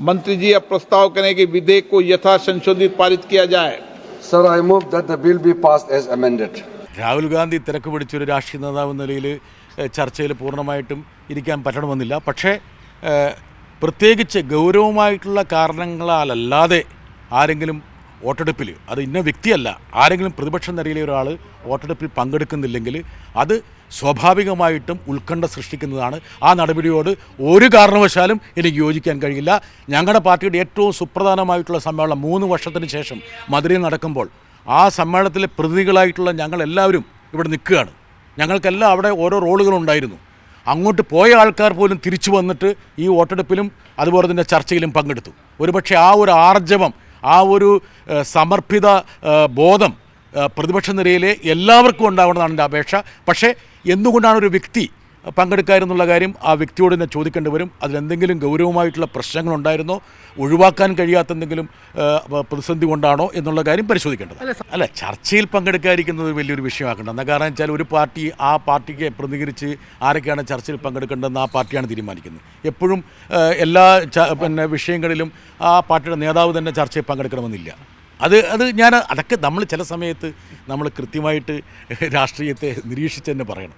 मंत्री जी अब प्रस्ताव करें कि विधेयक को यथा संशोधित पारित किया जाए Sir, I move that the bill be passed as amended. Rahul Gandhi തിരക്ക് പിടിച്ചൊരു രാഷ്ട്രീയ നേതാവ് എന്ന നിലയിൽ ഏഹ്, ചർച്ചയിൽ പൂർണ്ണമായിട്ടും ഇരിക്കാൻ പറ്റണമെന്നില്ല പക്ഷേ ഏഹ്, പ്രത്യേകിച്ച് ഗൗരവമായിട്ടുള്ള കാരണങ്ങളാലല്ലാതെ ആരെങ്കിലും വോട്ടെടുപ്പിൽ. അത് ഇന്ന വ്യക്തിയല്ല. ആരെങ്കിലും പ്രതിപക്ഷ നിരയിലെ ഒരാൾ വോട്ടെടുപ്പിൽ പങ്കെടുക്കുന്നില്ലെങ്കിൽ അത് സ്വാഭാവികമായിട്ടും ഉത്കണ്ഠ സൃഷ്ടിക്കുന്നതാണ്. ആ നടപടിയോട് ഒരു കാരണവശാലും എനിക്ക് യോജിക്കാൻ കഴിയില്ല. ഞങ്ങളുടെ പാർട്ടിയുടെ ഏറ്റവും സുപ്രധാനമായിട്ടുള്ള സമ്മേളനം മൂന്ന് വർഷത്തിന് ശേഷം മധുരയിൽ നടക്കുമ്പോൾ ആ സമ്മേളനത്തിലെ പ്രതിനിധികളായിട്ടുള്ള ഞങ്ങളെല്ലാവരും ഇവിടെ നിൽക്കുകയാണ്. ഞങ്ങൾക്കെല്ലാം അവിടെ ഓരോ റോളുകളുണ്ടായിരുന്നു അങ്ങോട്ട് പോയ ആൾക്കാർ പോലും തിരിച്ചു വന്നിട്ട് ഈ വോട്ടെടുപ്പിലും അതുപോലെ തന്നെ ചർച്ചയിലും പങ്കെടുത്തു. ഒരുപക്ഷെ ആ ഒരു ആർജവം ആ ഒരു സമർപ്പിത ബോധം പ്രതിപക്ഷ നിരയിലെ എല്ലാവർക്കും ഉണ്ടാവണമെന്നാണ് എന്റെ അപേക്ഷ. പക്ഷേ എന്തുകൊണ്ടാണ് ഒരു വ്യക്തി പങ്കെടുക്കാമെന്നുള്ള കാര്യം ആ വ്യക്തിയോട് തന്നെ ചോദിക്കേണ്ടി വരും. അതിലെന്തെങ്കിലും ഗൗരവമായിട്ടുള്ള പ്രശ്നങ്ങളുണ്ടായിരുന്നോ? ഒഴിവാക്കാൻ കഴിയാത്ത എന്തെങ്കിലും പ്രതിസന്ധി കൊണ്ടാണോ എന്നുള്ള കാര്യം പരിശോധിക്കേണ്ടത് അല്ല ചർച്ചയിൽ പങ്കെടുക്കാതിരിക്കുന്നത് വലിയൊരു വിഷയമാക്കേണ്ട. എന്നാൽ കാരണം വെച്ചാൽ ഒരു പാർട്ടി ആ പാർട്ടിക്ക് പ്രതികരിച്ച് ആരൊക്കെയാണ് ചർച്ചയിൽ പങ്കെടുക്കേണ്ടതെന്ന് ആ പാർട്ടിയാണ് തീരുമാനിക്കുന്നത്. എപ്പോഴും എല്ലാ പിന്നെ വിഷയങ്ങളിലും ആ പാർട്ടിയുടെ നേതാവ് തന്നെ ചർച്ചയിൽ പങ്കെടുക്കണമെന്നില്ല. അത് അത് ഞാൻ അതൊക്കെ നമ്മൾ ചില സമയത്ത് നമ്മൾ കൃത്യമായിട്ട് രാഷ്ട്രീയത്തെ നിരീക്ഷിച്ച് തന്നെ പറയണം.